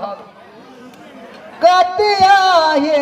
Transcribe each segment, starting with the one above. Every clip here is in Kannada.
ಹೌದು ಹೌದು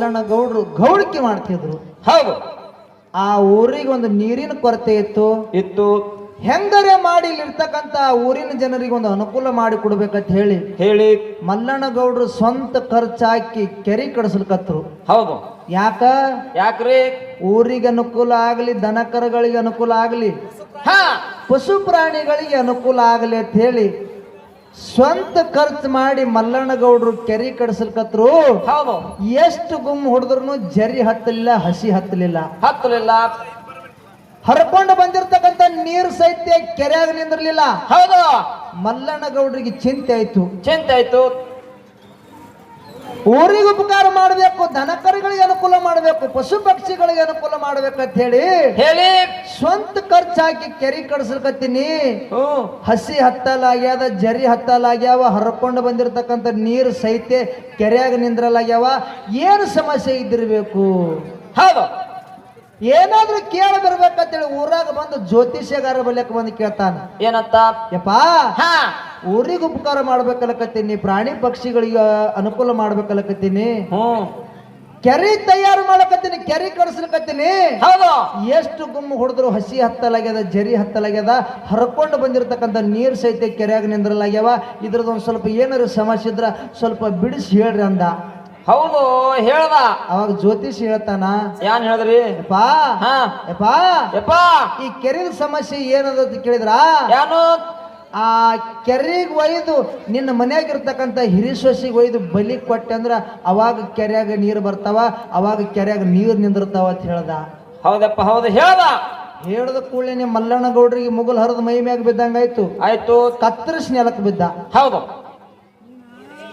ಮಲ್ಲಣ್ಣ ಗೌಡ್ರು ಗೌಡಿಕೆ ಮಾಡ್ತಿದ್ರು. ಹೌದು. ಆ ಊರಿಗೆ ಒಂದು ನೀರಿನ ಕೊರತೆ ಇತ್ತು. ಇತ್ತು. ಹೆಂಗರೆ ಮಾಡಿ ಇಲ್ಲಿರ್ತಕ್ಕಂತ ಊರಿನ ಜನರಿಗೆ ಒಂದು ಅನುಕೂಲ ಮಾಡಿ ಕೊಡ್ಬೇಕಂತ ಹೇಳಿ ಹೇಳಿ. ಮಲ್ಲಣ್ಣ ಗೌಡ್ರು ಸ್ವಂತ ಖರ್ಚು ಹಾಕಿ ಕೆರೆ ಕಡಿಸ್ಲಿಕತ್ರು. ಹೌದು. ಯಾಕ? ಯಾಕ್ರಿ? ಊರಿಗೆ ಅನುಕೂಲ ಆಗಲಿ ದನ ಕರುಗಳಿಗೆ ಅನುಕೂಲ ಆಗಲಿ ಹಾ. ಪಶು ಪ್ರಾಣಿಗಳಿಗೆ ಅನುಕೂಲ ಆಗಲಿ ಅಂತ ಹೇಳಿ ಸ್ವಂತ ಖರ್ಚು ಮಾಡಿ ಮಲ್ಲಣ್ಣ ಗೌಡ್ರು ಕೆರೆ ಕಡಿಸಲ್ಕತ್ರು ಹೌದು. ಎಷ್ಟು ಗುಮ್ ಹೊಡೆದ್ರು ಜರಿ ಹತ್ತಲಿಲ್ಲ ಹಸಿ ಹತ್ತಲಿಲ್ಲ. ಹತ್ತಲಿಲ್ಲ. ಹರ್ಕೊಂಡು ಬಂದಿರ್ತಕ್ಕಂಥ ನೀರು ಸಹಿತ ಕೆರೆಯಾಗ ನಿಂದಿರ್ಲಿಲ್ಲ. ಹೌದು. ಮಲ್ಲಣ್ಣ ಗೌಡ್ರಿಗೆ ಚಿಂತೆ ಆಯ್ತು. ಚಿಂತೆ ಆಯ್ತು. ಊರಿಗೆ ಉಪಕಾರ ಮಾಡಬೇಕು ದನಕರುಗಳಿಗೆ ಅನುಕೂಲ ಮಾಡಬೇಕು ಪಶು ಪಕ್ಷಿಗಳಿಗೆ ಅನುಕೂಲ ಮಾಡ್ಬೇಕಂತ ಹೇಳಿ ಹೇಳಿ. ಸ್ವಂತ ಖರ್ಚು ಹಾಕಿ ಕೆರೆ ಕಡಿಸ್ಲಿಕತ್ತೀನಿ ಹಸಿ ಹತ್ತಲಾಗ್ಯಾದ ಜರಿ ಹತ್ತಲಾಗ್ಯಾವ ಹರ್ಕೊಂಡು ಬಂದಿರತಕ್ಕಂಥ ನೀರು ಸಹಿತ ಕೆರೆಯಾಗ ನಿಂದ್ರಲಾಗ್ಯಾವ. ಏನು ಸಮಸ್ಯೆ ಇದ್ದಿರಬೇಕು? ಹೌದು. ಏನಾದ್ರೂ ಕೇಳ ಬರ್ಬೇಕಂತೇಳಿ ಊರಾಗ ಬಂದು ಜ್ಯೋತಿಷ್ಯಗಾರ ಬಲ್ಯಕ್ಕೆ ಬಂದು ಕೇಳ್ತಾನೆ. ಏನಂತ? ಯಪ್ಪಾ ಹಾ. ಊರಿಗೆ ಉಪಕಾರ ಮಾಡ್ಬೇಕಲ್ಲಕತ್ತೀನಿ ಪ್ರಾಣಿ ಪಕ್ಷಿಗಳಿಗೆ ಅನುಕೂಲ ಮಾಡ್ಬೇಕಲ್ಲಕತ್ತೀನಿ ಹ್ಮ್ ಕೆರೆ ತಯಾರು ಮಾಡಕತ್ತೀನಿ ಕೆರೆ ಕಡಿಸ್ಲಿಕತ್ತೀನಿ. ಹೌದು. ಎಷ್ಟು ಗುಮ್ಮ ಹೊಡೆದ್ರು ಹಸಿ ಹತ್ತಲಾಗ್ಯದ ಜರಿ ಹತ್ತಲಾಗ್ಯದ ಹರ್ಕೊಂಡು ಬಂದಿರತಕ್ಕಂಥ ನೀರು ಸಹಿತ ಕೆರೆಯಾಗ ನಿಂದ್ರಲಾಗ್ಯಾವ. ಇದ್ರದ್ದು ಒಂದು ಸ್ವಲ್ಪ ಏನಾರು ಸಮಸ್ಯೆ ಇದ್ರ ಸ್ವಲ್ಪ ಬಿಡಿಸಿ ಹೇಳ್ರಿ ಅಂದ. ಹೌದು ಹೇಳ್ದ. ಅವಾಗ ಜ್ಯೋತಿಷ್ ಹೇಳ್ತಾನ ಏನ್ ಹೇಳಿದ್ರಿ? ಯಪ್ಪಾ ಹಾ. ಯಪ್ಪಾ ಯಪ್ಪ. ಈ ಕೆರೆದ ಸಮಸ್ಯೆ ಏನದ ಕೇಳಿದ್ರ? ಏನು ಆ ಕೆರೆಗೆ ಒಯ್ದು ನಿನ್ನ ಮನ್ಯಾಗಿರ್ತಕ್ಕಂಥ ಹಿರಿಸೊಸಿಗೆ ಒಯ್ದು ಬಲಿ ಕೊಟ್ಟೆ ಅಂದ್ರೆ ಅವಾಗ ಕೆರೆಯಾಗ ನೀರು ಬರ್ತಾವ ಅವಾಗ ಕೆರೆಯಾಗ ನೀರು ನಿಂದಿರ್ತಾವ ಅಂತ ಹೇಳ್ದ. ಹೌದಪ್ಪ ಹೌದು. ಹೇಳ್ದ. ಹೇಳ್ದ ಕೂಡಲೇ ನಿಮ್ಮ ಮಲ್ಲಣ್ಣ ಗೌಡ್ರಿಗೆ ಮುಗುಲ್ ಹರಿದ ಮೈ ಮ್ಯಾಗ ಬಿದ್ದಂಗಾಯ್ತು. ಆಯ್ತು. ಕತ್ತರಿಸಿ ನೆಲಕ್ಕೆ ಬಿದ್ದ. ಹೌದು.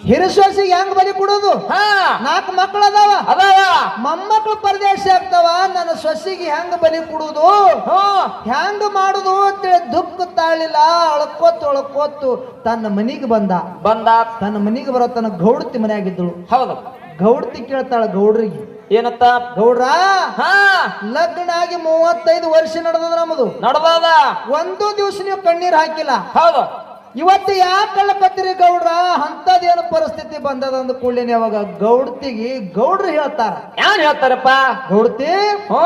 ಹಿರಿಸೊಸಿಗೆ ಹೆಂಗ್ ಬಲಿ ಕೊಡೋದು? ಹಾ. ನಾಲ್ಕು ಮಕ್ಕಳು ಅದಾವ. ಅದಾವ. ಮೊಮ್ಮಕ್ಕಳು ಪರದೇಶ ಆಗ್ತಾವ ನನ್ನ ಸೊಸಿಗೆ ಹೆಂಗ್ ಬಲಿ ಕೊಡುದು? ಹೆಂಗ್ ಮಾಡುದು ಅಂತೇಳಿ ದುಃಖ ತಾಳಿಲ್ಲ ಅಳ್ಕೋತ್ ಅಳ್ಕೋತು ತನ್ನ ಮನಿಗೆ ಬಂದ. ಬಂದ. ತನ್ನ ಮನಿಗೆ ಬರೋ ತನ್ನ ಗೌಡತಿ ಮನೆಯಾಗಿದ್ದಳು ಹೌದು. ಗೌಡತಿ ಕೇಳ್ತಾಳ ಗೌಡ್ರಿಗೆ ಏನತ್ತ? ಗೌಡ್ರ ಹಾ. ಲಗ್ನ ಆಗಿ ಮೂವತ್ತೈದು ವರ್ಷ ನಡೆದದ ನಮ್ಮದು ನಡ್ದದ. ಒಂದು ದಿವಸ ನೀವು ಕಣ್ಣೀರ್ ಹಾಕಿಲ್ಲ. ಹೌದು. ಇವತ್ತು ಯಾಕೆ ಕಳ್ಳಕತ್ತೀರಿ ಗೌಡ್ರ? ಅಂತದೇನು ಪರಿಸ್ಥಿತಿ ಬಂದದ ಅಂದ ಕೂಡಲೇ ಅವಾಗ ಗೌಡ್ತಿಗೆ ಗೌಡ್ರು ಹೇಳ್ತಾರ. ಯಾರು ಹೇಳ್ತಾರಪ್ಪ? ಗೌಡ್ತಿ ಹೋ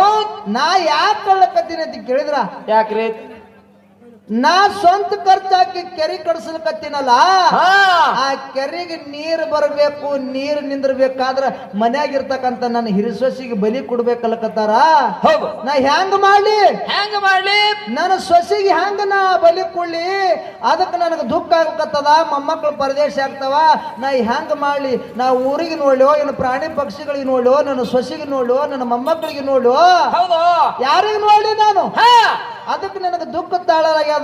ನಾ ಯಾಕೆ ಕಳ್ಳಕತ್ತೀನಿ ಅಂತ ಕೇಳಿದ್ರ? ಯಾಕ್ರಿ? ನಾ ಸ್ವಂತ ಖರ್ಚಾಕಿ ಕೆರೆ ಕಡಿಸ್ಲಿಕತ್ತೀನಲ್ಲ ಹಾ. ಆ ಕೆರೆಗೆ ನೀರು ಬರಬೇಕು ನೀರು ನಿಂದಿರ್ಬೇಕಾದ್ರ ಮನ್ಯಾಗಿರ್ತಕ್ಕಂಥ ನನ್ನ ಹಿರಿಸೊಸಿಗೆ ಬಲಿ ಕೊಡ್ಬೇಕಲ್ಲಕತ್ತಾರ? ಹೌದು. ನಾ ಹೆಂಗ್ ಮಾಡ್ಲಿ? ಹೆಂಗ್ ಮಾಡ್ಲಿ? ನನ್ನ ಸೊಸಿಗೆ ಹೆಂಗ ನಾ ಬಲಿ ಕೊಡ್ಲಿ? ಅದಕ್ಕೆ ನನಗೆ ದುಃಖ ಆಗ್ಬೇಕತ್ತದ ಮೊಮ್ಮಕ್ಕಳು ಪರದೇಶ ಆಗ್ತಾವ. ನಾ ಹೆಂಗ್ ಮಾಡ್ಲಿ? ನಾ ಊರಿಗೆ ನೋಡ್ಲೋ ಏನು ಪ್ರಾಣಿ ಪಕ್ಷಿಗಳಿಗೆ ನೋಡ್ಲೋ ನನ್ನ ಸೊಸಿಗೆ ನೋಡ್ಲೋ ನನ್ನ ಮೊಮ್ಮಕ್ಕಳಿಗೆ ನೋಡ್ಲೋ? ಯಾರಿಗೆ ನೋಡ್ಲಿ ನಾನು? ಅದಕ್ಕೆ ನನಗೆ ದುಃಖ ತಾಳಲಾಗ್ಯದ.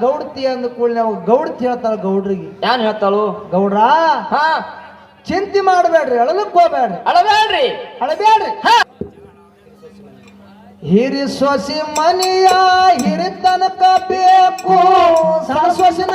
ಗೌಡ್ತಿ ಅಂದ ಕೂಡಲೇ ನಾವು ಗೌಡ್ ಹೇಳ್ತಾಳ ಗೌಡ್ರಿಗೆ. ಯಾನ್ ಹೇಳ್ತಾಳು? ಗೌಡ್ರ? ಹಾ. ಚಿಂತೆ ಮಾಡಬೇಡ್ರಿ ಅಳಲಕ್ ಹೋಗ್ಬೇಡ್ರಿ. ಅಳಬೇಡ್ರಿ. ಅಳಬೇಡ್ರಿ. ಹಿರಿ ಸೊಸಿ ಮನೆಯ ಹಿರಿ ತನಕ ಬೇಕು. ಸಣ್ಣ ಸೊಸಿನ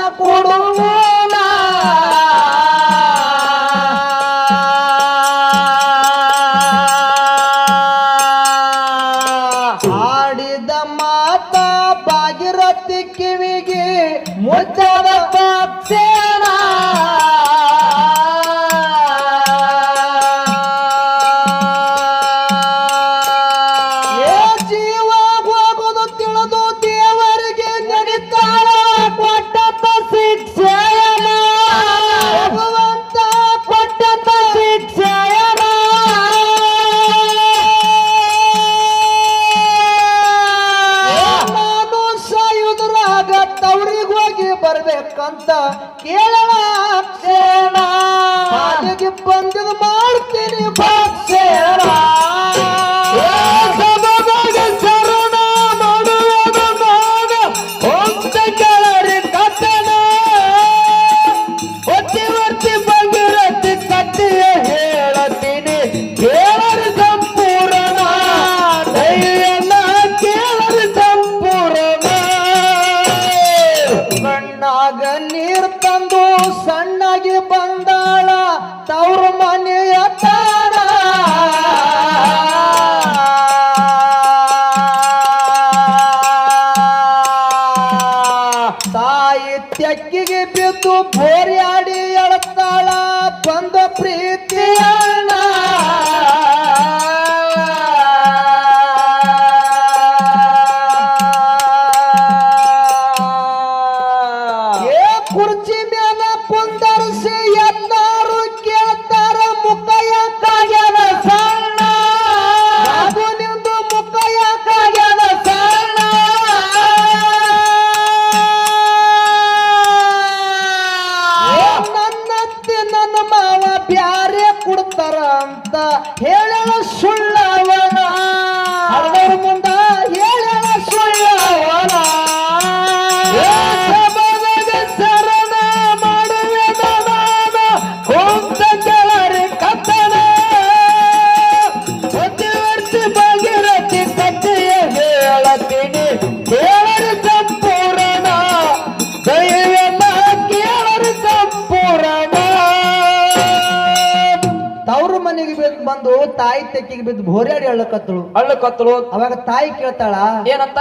ಬಂದು ತಾಯಿ ತೆಕ್ಕಿಗೆ ಬಿದ್ದು ಭೋರ್ಯಾಡಿ ಹೇಳಕತ್ತಳು ಅಳ್ಳಕತ್ತಳು. ಅವಾಗ ತಾಯಿ ಕೇಳ್ತಾಳ ಏನಂತ.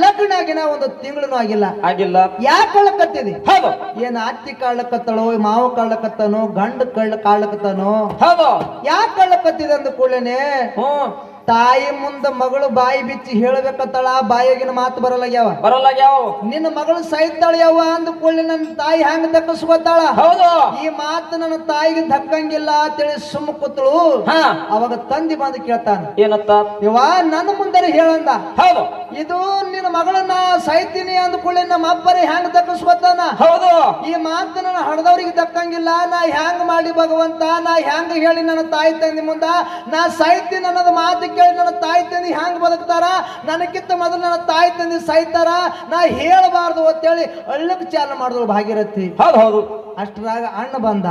ಲಗ್ನ ಆಗಿನ ಒಂದು ತಿಂಗಳು ಆಗಿಲ್ಲ. ಆಗಿಲ್ಲ. ಯಾಕೆ ಕಳ್ಳಕತ್ತಿದಿ ಹೌದು. ಏನ್ ಅತ್ತಿ ಕಾಳ್ಲಕತ್ತಳೋ ಮಾವ ಕಾಳ್ಲಕತ್ತಾನೋ ಗಂಡ ಕಳ್ಳ ಕಾಳ್ಲಕತ್ತಾನೋ? ಹೌದು. ಯಾಕೆ ಅಳ್ಳಕತ್ತಿದೆ ಅಂದ ಕೂಡಲೇನೆ? ಹ್ಮ್. ತಾಯಿ ಮುಂದ ಮಗಳು ಬಾಯಿ ಬಿಚ್ಚಿ ಹೇಳ್ಬೇಕತ್ತಳ ಬಾಯಿಗಿನ ಮಾತು ಬರಲಾಗ್ಯಾವ. ಬರಲಾಗ್ಯಾವ. ಯಾವ ನಿನ್ನ ಮಗಳು ಸಾಯ್ತಾಳ ಯಾವ ಅಂದ ಕೂಡಲೇ ನನ್ನ ತಾಯಿ ಹ್ಯಾಂಗ ತಪ್ಪಿಸ್ಕೊತಾಳ ಹೌದು. ಈ ಮಾತು ನನ್ನ ತಾಯಿಗೆ ದಕ್ಕಂಗಿಲ್ಲ ಅಂತೇಳಿ ಸುಮ್ಮ ಕೂತಳು. ಹಾ. ಅವಾಗ ತಂದಿ ಬಂದು ಕೇಳ್ತಾನ ಏನತ್ತ? ಯವ್ವ ನನ್ನ ಮುಂದೆ ಹೇಳಂದ. ಹೌದು. ಇದು ನಿನ್ನ ಮಗಳನ್ನ ಸಾಯ್ತೀನಿ ಅಂದ ಕೂಡಲೇ ನಮ್ಮ ಅಪ್ಪರೇ ಹ್ಯಾಂಗ ದಕ್ಕಿಸ್ಕೊತಾನ ಹೌದು. ಈ ಮಾತು ನನ್ನ ಹಡದವ್ರಿಗೆ ದಕ್ಕಂಗಿಲ್ಲ ನಾ ಹ್ಯಾಂಗ ಮಾಡಿ ಭಗವಂತ ನಾ ಹ್ಯಾಂಗ ಹೇಳಿ ನನ್ನ ತಾಯಿ ತಂದಿ ಮುಂದ ನಾ ಸಾಯ್ತೀನಿ ಅನ್ನೋದು ಮಾತು ಕೇಳಿ ನನ್ನ ತಾಯಿ ತಂದಿ ಹೆಂಗೆ ಬದುಕ್ತಾರ? ನನಗಿಂತ ಮೊದಲು ನನ್ನ ತಾಯಿ ತಂದಿ ಸಾಯ್ತಾರ? ನಾ ಹೇಳಬಾರ್ದು ಅಂತೇಳಿ ಅಳ್ಳಕ್ ಚಾಲ ಮಾಡಿದ್ರು ಭಾಗಿರತಿ ಹೌದು ಹೌದು. ಅಷ್ಟರಾಗ ಅಣ್ಣ ಬಂದ.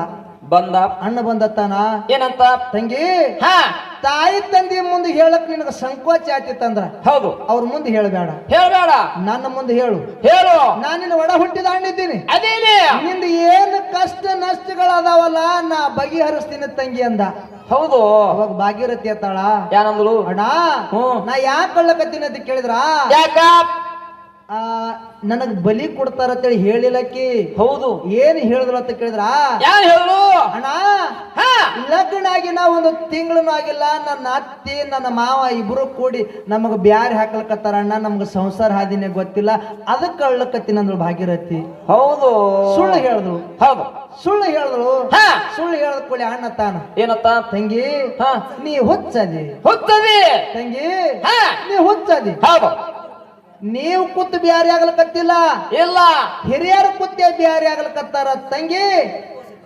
ಬಂದ. ಅಣ್ಣ ಬಂದತ್ತಾನ ಏನಂತ? ತಂಗಿ ಹಾ. ತಾಯಿ ತಂದಿ ಮುಂದೆ ಹೇಳಕ್ ನಿನಗ ಸಂಕೋಚ ಆತಿತ್ತಂದ್ರ ಹೌದು. ಅವ್ರ ಮುಂದೆ ಹೇಳಬೇಡ. ಹೇಳಬೇಡ. ನನ್ನ ಮುಂದೆ ಹೇಳು. ಹೇಳು. ನಾನು ನಿನ್ನ ಒಡ ಹುಟ್ಟಿದ ಅಣ್ಣಿದ್ದೀನಿ. ಅದೇನೆ ನಿಂದ ಏನು ಕಷ್ಟ ನಷ್ಟಗಳದಾವಲ್ಲ ನಾ ಬಗೆಹರಿಸ್ತೀನಿ ತಂಗಿ ಅಂದ. ಹೌದು. ಅವಾಗ ಭಾಗೀರಥಿ ಅತ್ತಾಳ ಏನಂದ್ರು ಅಣ್ಣ ಹ್ಮ್. ನಾ ಯಾಕೆ ಕಳ್ಳಕತ್ತೀನಿ ಅಂತ ಕೇಳಿದ್ರ? ಯಾಕ? ಆ ನನಗ್ ಬಲಿ ಕೊಡ್ತಾರ ಅಂತೇಳಿ ಹೇಳಿಲ್ಲಕ್ಕಿ ಹೌದು. ಏನ್ ಹೇಳಿದ್ರು ಅಂತ ಕೇಳಿದ್ರ? ಯಾರು ಹೇಳಿದ್ರು ಅಣ್ಣ ಹಾ. ಲಗ್ನ ಆಗಿ ನಾ ಒಂದು ತಿಂಗಳು ಆಗಿಲ್ಲ ನನ್ನ ಅತ್ತಿ ನನ್ನ ಮಾವ ಇಬ್ರು ಕೂಡಿ ನಮಗ ಬ್ಯಾರೆ ಹಾಕ್ಲಕತ್ತಾರ ಅಣ್ಣ ನಮ್ಗ ಸಂಸಾರ ಹಾದಿನೇ ಗೊತ್ತಿಲ್ಲ ಅದಕ್ಕೆ ಅಳ್ಳಕತ್ತಿನ ಅಂದ್ರು ಭಾಗೀರಥಿ. ಹೌದು. ಸುಳ್ಳು ಹೇಳಿದ್ರು ಹೌದು. ಸುಳ್ಳು ಹೇಳಿದ್ರು ಹಾ. ಸುಳ್ಳು ಹೇಳದ್ ಕೂಡಿ ಅಣ್ಣ ತಾನ. ಏನತ್ತ? ತಂಗಿ ಹಾ. ನೀ ಹುಚ್ಚದಿ. ಹುಚ್ಚದಿ. ತಂಗಿ ಹಾ. ನೀ ಹುಚ್ಚದಿ. ಹೌದು. ನೀವು ಕೂತು ಬ್ಯಾರೆ ಆಗ್ಲಕತ್ತಿಲ್ಲ? ಇಲ್ಲ. ಹಿರಿಯರು ಕುತ್ತೆ ಬ್ಯಾರಿ ಆಗ್ಲಕತ್ತಾರ? ತಂಗಿ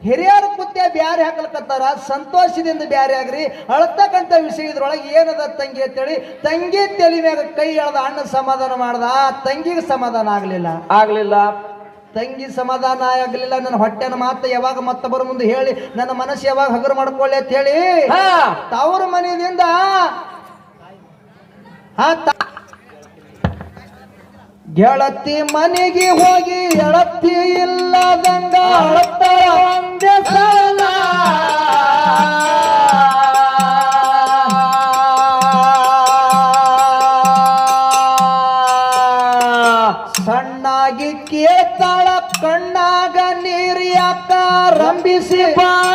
ಹಿರಿಯರು ಕುತ್ತೆ ಬ್ಯಾರಿ ಹಾಕ್ಲಕತ್ತಾರ ಸಂತೋಷದಿಂದ ಬ್ಯಾರಿ ಆಗ್ರಿ. ಅಳತಕ್ಕಂಥ ವಿಷಯ ಇದ್ರೊಳಗೆ ಏನದ ತಂಗಿ ಅಂತೇಳಿ? ತಂಗಿ ತಲೆ ಮ್ಯಾಗ ಕೈ ಎಳ್ದ ಅಣ್ಣ ಸಮಾಧಾನ ಮಾಡ್ದ. ತಂಗಿಗೆ ಸಮಾಧಾನ ಆಗ್ಲಿಲ್ಲ. ಆಗ್ಲಿಲ್ಲ. ತಂಗಿ ಸಮಾಧಾನ ಆಗಲಿಲ್ಲ. ನನ್ನ ಹೊಟ್ಟೆನ ಮಾತು ಯಾವಾಗ ಮತ್ತೊಬ್ಬರ ಮುಂದೆ ಹೇಳಿ ನನ್ನ ಮನಸ್ಸು ಯಾವಾಗ ಹಗರು ಮಾಡ್ಕೊಳ್ಳಿ ಅಂತ ಹೇಳಿ ಹಾ. ತವ್ರ ಮನೆಯಿಂದ ಆ ತ- ಗೆಳತಿ ಮನೆಗೆ ಹೋಗಿ ಎಳತಿ ಇಲ್ಲದಂಗ ಅಳತಾಳ ಒಂದೇ ಸಲ. ಸಣ್ಣಾಗಿ ಕೇತಾಳ ಕಣ್ಣಾಗ ನೀರಿಯಾಕ ರಂಭಿಸಿ ರಂಬಿಸಿ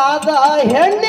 ಇರುತ್ತಾದ ಹೆಣ್ಣಿನ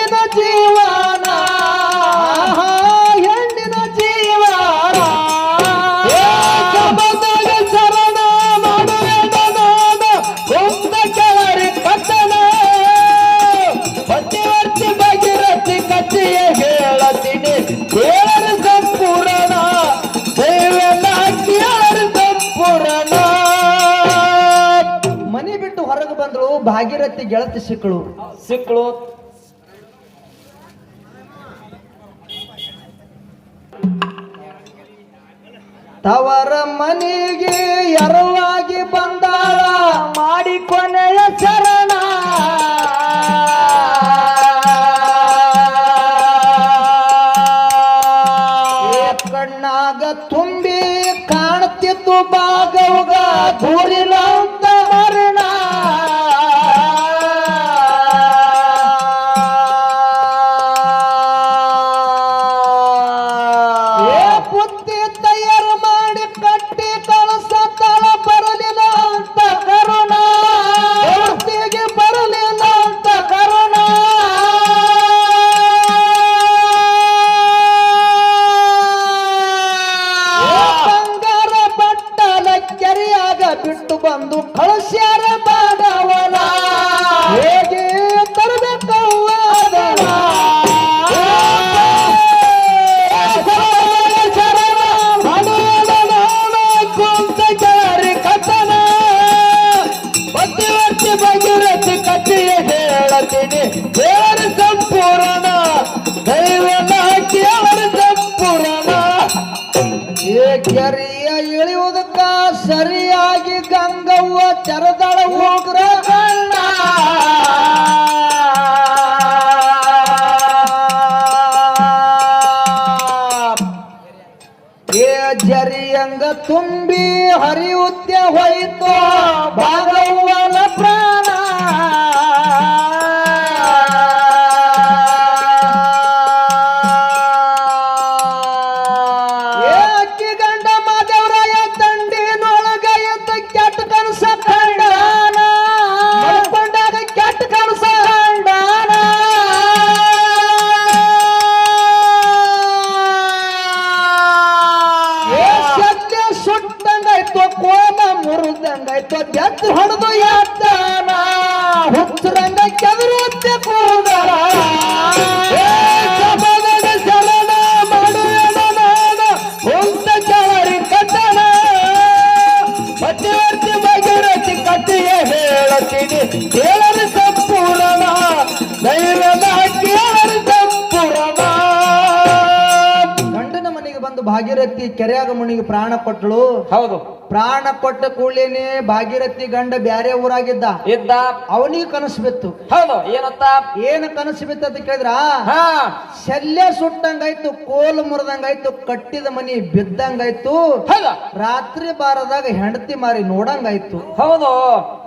ಕೊಟ್ಟಳು ಹೌದು. ಪ್ರಾಣ ಕೊಟ್ಟ ಕೂಡಲೇನೆ ಭಾಗೀರಥಿ ಗಂಡ ಬ್ಯಾರೆ ಊರಾಗಿದ್ದ. ಇದ್ದ. ಅವನಿಗೆ ಕನಸು ಬಿತ್ತು. ಹೌದು ಏನತ್ತ? ಏನ ಕನಸು ಬಿತ್ತು ಅಂತ ಕೇಳಿದ್ರ? ಹಾ. ಶಲ್ಯ ಸುಟ್ಟಂಗಾಯ್ತು ಕೋಲು ಮುರಿದಂಗಾಯ್ತು ಕಟ್ಟಿದ ಮನಿ ಬಿದ್ದಂಗಾಯ್ತು ರಾತ್ರಿ ಬಾರದಾಗ ಹೆಂಡತಿ ಮಾರಿ ನೋಡಂಗಾಯ್ತು. ಹೌದು.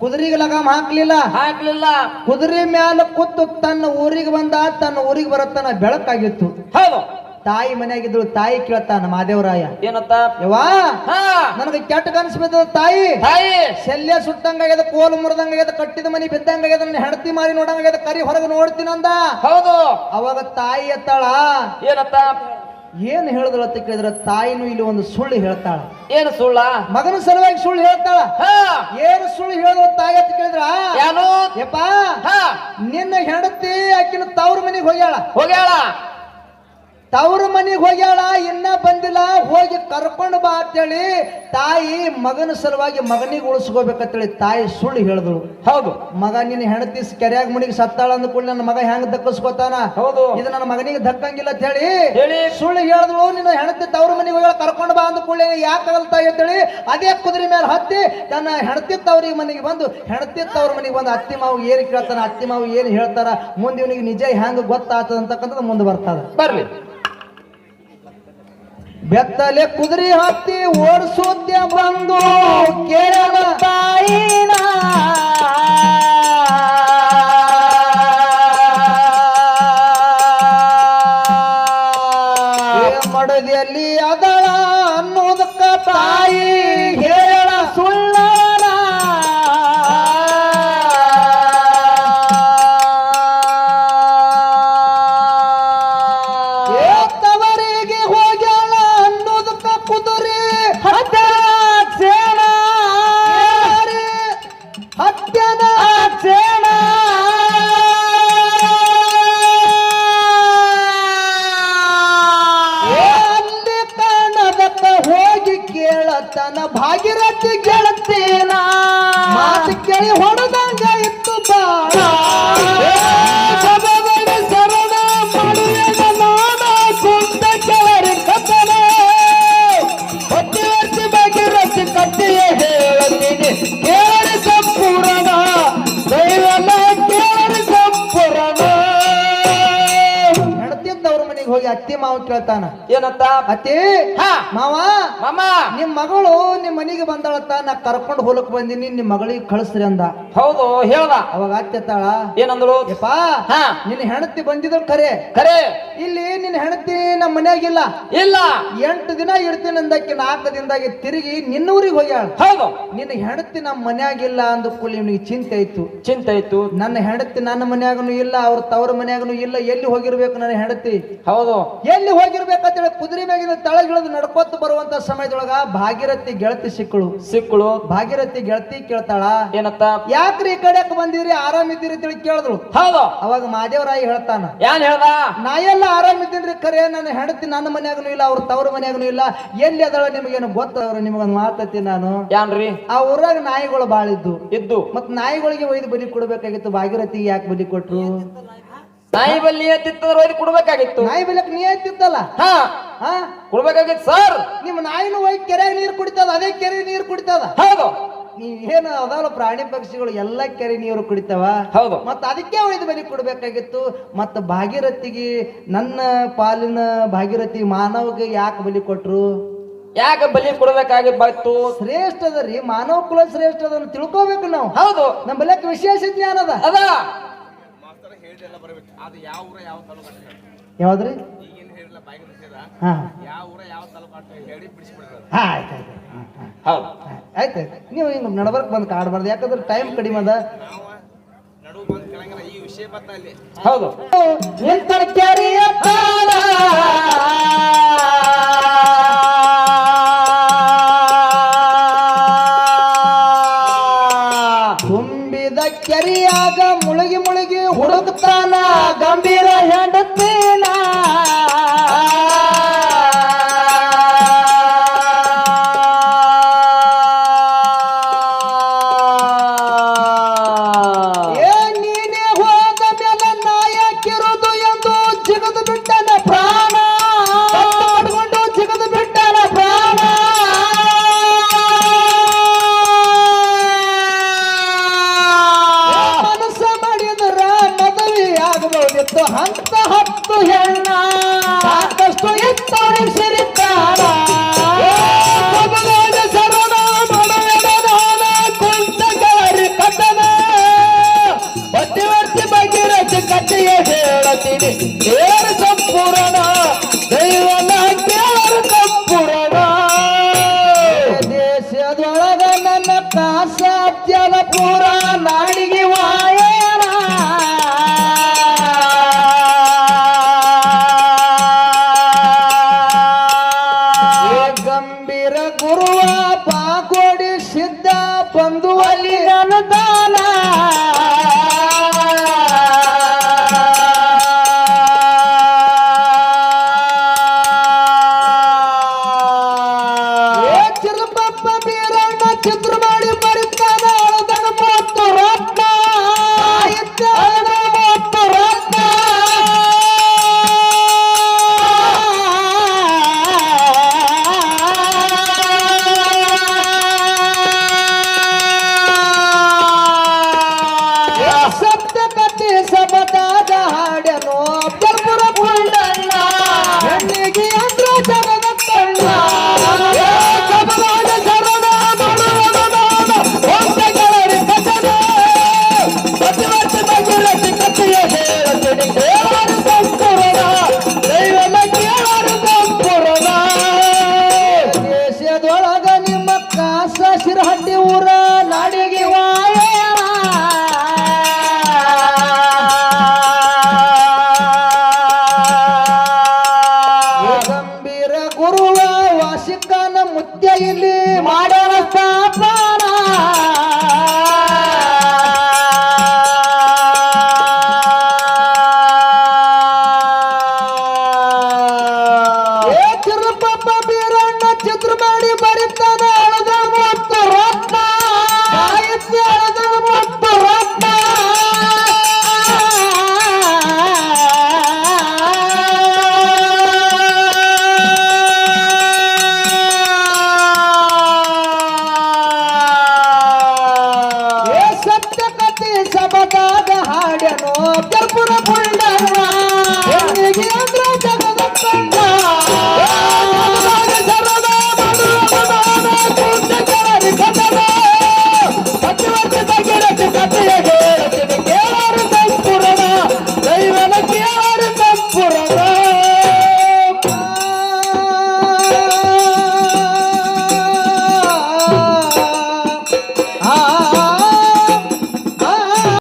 ಕುದುರೆಗೆ ಲಗಾಮ್ ಹಾಕ್ಲಿಲ್ಲ. ಹಾಕ್ಲಿಲ್ಲ. ಕುದುರೆ ಮ್ಯಾಲ ಕೂತು ತನ್ನ ಊರಿಗೆ ಬಂದ ತನ್ನ ಊರಿಗೆ ಬರತ್ತನ ಬೆಳಕಾಗಿತ್ತು. ಹೌದು. ತಾಯಿ ಮನೆಯಾಗಿದ್ರು ತಾಯಿ ಕೇಳ್ತಾನ ಮಾದೇವರಾಯ ಏನತ್ತ? ಯವ್ವಾ ಹಾ. ನನಗೆ ಕೆಟ್ಟ ಕನಸು ತಾಯಿ. ತಾಯಿ. ಶಲ್ಯ ಸುಟ್ಟಂಗಾಗ್ಯದ ಕೋಲು ಮುರಿದಂಗಾಗ್ಯದ ಕಟ್ಟಿದ ಮನಿ ಬಿದ್ದಂಗಾಗ್ಯದ ನನ್ನ ಹೆಂಡತಿ ಮಾರಿ ನೋಡಂಗಾಗ್ಯದ ಕರಿ ಹೊರಗೆ ನೋಡ್ತೀನಂದ ಹೌದು. ಅವಾಗ ತಾಯಿ ಎತ್ತಾಳ. ಏನತ್ತ? ಏನ್ ಹೇಳಿದ್ರು ಅಂತ ಕೇಳಿದ್ರ ತಾಯಿನೂ ಇಲ್ಲಿ ಒಂದು ಸುಳ್ಳು ಹೇಳ್ತಾಳ. ಏನು ಸುಳ್ಳ? ಮಗನ ಸಲುವಾಗಿ ಸುಳ್ಳು ಹೇಳ್ತಾಳ. ಹಾ. ಏನು ಸುಳ್ಳು ಹೇಳಿದ್ರು ತಾಯಿ ಅಂತ ಕೇಳಿದ್ರ? ಏನು ಯಪ್ಪ ಹಾ. ನಿನ್ನ ಹೆಂಡತಿ ಆಕಿನ ತವ್ರ ಮನೆಗೆ ಹೋಗ್ಯಾಳ. ಹೋಗ್ಯಾಳ? ತವ್ರ ಮನೆಗೆ ಹೋಗ್ಯಾಳ ಇನ್ನ ಬಂದಿಲ್ಲ ಹೋಗಿ ಕರ್ಕೊಂಡು ಬಾ ಅಂತೇಳಿ ತಾಯಿ ಮಗನ ಸಲುವಾಗಿ ಮಗನಿಗೆ ಉಳಿಸ್ಕೋಬೇಕಂತೇಳಿ ತಾಯಿ ಸುಳ್ಳು ಹೇಳಿದಳು. ಹೌದು. ಮಗ ನಿನ್ನ ಹೆಣತಿ ಕೆರೆಯಾಗ ಮುನಿಗೆ ಸತ್ತಾಳ ಅಂದ ಕೂಡ ನನ್ನ ಮಗ ಹೆಂಗ್ ದಕ್ಕಿಸ್ಕೋತಾನ ಹೌದು. ಇದು ನನ್ನ ಮಗನಿಗೆ ದಕ್ಕಂಗಿಲ್ಲ ಅಂತ ಹೇಳಿ ಹೇಳಿ. ಸುಳ್ಳು ಹೇಳಿದಳು ನಿನ್ನ ಹೆಣತಿ ತವ್ರ ಮನೆಗೆ ಹೋಗಿ ಕರ್ಕೊಂಡು ಬಾ ಅಂದ ಕೂಡ ಯಾಕೆ ತಾಯಿ ಅಂತೇಳಿ ಅದೇ ಕುದುರೆ ಮೇಲೆ ಹತ್ತಿ ತನ್ನ ಹೆಣತಿ ತವ್ರಿಗೆ ಮನೆಗೆ ಬಂದು ಹೆಣತಿ ತವ್ರ ಮನೆಗೆ ಬಂದು ಅತ್ತಿ ಮಾವು ಏನು ಕೇಳ್ತಾನ ಅತ್ತಿ ಮಾವು ಏನು ಹೇಳ್ತಾರ ಮುಂದೆ ಇವನಿಗೆ ನಿಜ ಹೆಂಗ್ ಗೊತ್ತಾಗ್ತದ ಅಂತಕ್ಕಂಥದ್ದು ಮುಂದೆ ಬರ್ತದ. ಬರ್ಲಿ. ಬೆತ್ತಲೆ ಕುದುರೆ ಹತ್ತಿ ಓಡಿಸೋದ್ಯ ಬಂದು ಕೇಳಲ ತಾಯಿನ. ಮಡದಿಯಲ್ಲಿ ಅದಳ ಅನ್ನೋದಕ್ಕ ತಾಯಿ. ಮಾವ ಏನಂತ? ಹಾ. ಮಾವ ಮಾಮ. ನಿಮ್ ಮಗಳು ನಿಮ್ ಮನೆಗೆ ಬಂದಳತ್ತ ನಾ ಕರ್ಕೊಂಡು ಹೋಲಕ್ ಬಂದಿನಿ ನಿಮ್ ಮಗಳಿಗೆ ಕಳಿಸ್ರಿ ಅಂದ. ಹೌದು ಹೇಳ್ದ. ಅವಾಗ ಅತ್ತೆತ್ತಾಳ ಏನಂದಳು? ನಿನ್ನ ಹೆಂಡತಿ ಬಂದಿದ್ರು ಖರೆ ಖರೆ ಇಲ್ಲಿ ನಿನ್ನ ಹೆಂಡತಿ ನಮ್ಮ ಮನ್ಯಾಗಿಲ್ಲ ಇಲ್ಲ. ಎಂಟು ದಿನ ಇಡ್ತೀನಿ ಅಂದಕ್ಕೆ ನಾಲ್ಕು ದಿನದಾಗಿ ತಿರುಗಿ ನಿನ್ನೂರಿಗೆ ಹೋಗ್ಯಾಳ. ಹೌದು. ನಿನ್ನ ಹೆಂಡತಿ ನಮ್ಮ ಮನ್ಯಾಗಿಲ್ಲ ಅಂದ ಕೂಲಿ ಇವನಿಗೆ ಚಿಂತೆ ಇತ್ತು ಚಿಂತೆ ಇತ್ತು ನನ್ನ ಹೆಂಡತಿ ನನ್ನ ಮನ್ಯಾಗನು ಇಲ್ಲ ಅವ್ರ ತವ್ರ ಮನ್ಯಾಗನು ಇಲ್ಲ ಎಲ್ಲಿ ಹೋಗಿರ್ಬೇಕು ನನ್ನ ಹೆಂಡತಿ? ಹೌದು. ಎಲ್ಲಿ ಹೋಗಿರ್ಬೇಕಂತೇಳಿ ಕುದುರೆ ಮ್ಯಾಗಿನ ತಳಗಿಳಿದು ನಡ್ಕೊತ ಬರುವಂತ ಸಮಯದೊಳಗ ಭಾಗೀರಥಿ ಗೆಳತಿ ಸಿಕ್ಕಳು. ಸಿಕ್ಕಳು. ಭಾಗೀರಥಿ ಗೆಳತಿ ಕೇಳ್ತಾಳ. ಏನತ್ತ? ಯಾಕ್ರಿ ಈ ಕಡೆ ಬಂದಿರಿ ಆರಾಮಿದ್ದೀರಿ ಅಂತೇಳಿ ಕೇಳಿದ್ರು ಹೌದು. ಅವಾಗ ಮಾದೇವರಾಯಿ ಹೇಳ್ತಾನ ಏನ್ ಹೇಳ್ದ? ನಾ ಎಲ್ಲ ಆರಾಮಿದ್ದೀನ್ರಿ ಕರೆ ನನ್ನ ಹೆಂಡತಿ ನನ್ನ ಮನ್ಯಾಗನು ಇಲ್ಲ ಅವ್ರ ತವ್ರ ಮನ್ಯಾಗನು ಇಲ್ಲ. ಎಲ್ಲಿ ಅದಳ ನಿಮಗೇನು ಗೊತ್ತವ್ರ ನಿಮಗೊಂದು ಮಾತತಿ ನಾನು. ಯಾನ್ರಿ? ಆ ಊರಾಗ ನಾಯಿಗಳು ಬಾಳಿದ್ದು ಇದ್ದು. ಮತ್ ನಾಯಿಗಳಿಗೆ ಒಯ್ದು ಬಲಿ ಕೊಡ್ಬೇಕಾಗಿತ್ತು ಭಾಗೀರಥಿಗೆ ಯಾಕೆ ಬಲಿ ಕೊಟ್ರು? ನಾಯಿ ಬಲ್ಲಿ ಎತ್ತಿತ್ತಂದ್ರೆ ಒಯ್ದು ಕೊಡ್ಬೇಕಾಗಿತ್ತು. ನಾಯಿ ಬೆಲಕ್ ನೀ ಹಾ. ಹಾ? ಕೊಡ್ಬೇಕಾಗಿತ್ತು ಸರ್. ನಿಮ್ಮ ನಾಯಿನೂ ಹೋಗಿ ಕೆರೆಗೆ ನೀರು ಕುಡಿತದ ಅದೇ ಕೆರೆ ನೀರು ಕುಡಿತದ? ಹೌದು. ನೀವ್ ಏನು ಅದಾವಲ್ಲ ಪ್ರಾಣಿ ಪಕ್ಷಿಗಳು ಎಲ್ಲ ಕೆರೆ ನೀರು ಕುಡಿತಾವ? ಹೌದು. ಮತ್ತೆ ಅದಕ್ಕೆ ಒಯ್ದು ಬಲಿ ಕೊಡ್ಬೇಕಾಗಿತ್ತು. ಮತ್ತೆ ಭಾಗೀರಥಿಗೆ ನನ್ನ ಪಾಲಿನ ಭಾಗೀರಥಿ ಮಾನವಗೆ ಯಾಕೆ ಬಲಿ ಕೊಟ್ರು? ಯಾಕೆ ಬಲಿ ಕೊಡ್ಬೇಕಾಗಿತ್ತು? ಶ್ರೇಷ್ಠ ಅದ ರೀ ಮಾನವ ಕುಲ ಶ್ರೇಷ್ಠ ಅದನ್ನ ತಿಳ್ಕೊಬೇಕು ನಾವು. ಹೌದು. ನಮ್ಮ ಬಲಕ್ಕೆ ವಿಶೇಷ ಜ್ಞಾನ ಅದ. ಅದ. ಯಾವ್ದ್ರಿ? ಹಾ. ಹಾ ಆಯ್ತು ಆಯ್ತು ಹಾ, ಹಾ. ಹೌದು. ಆಯ್ತು ಆಯ್ತು. ನೀವು ಹಿಂಗೆ ನಡಬರ್ಕ್ ಬಂದು ಕಾಡ್ಬಾರ್ದು ಯಾಕಂದ್ರೆ ಟೈಮ್ ಕಡಿಮೆ ಅದ. ಹೌದು. ನಿಂತ ಕೆರೆಯ ತಾಳ.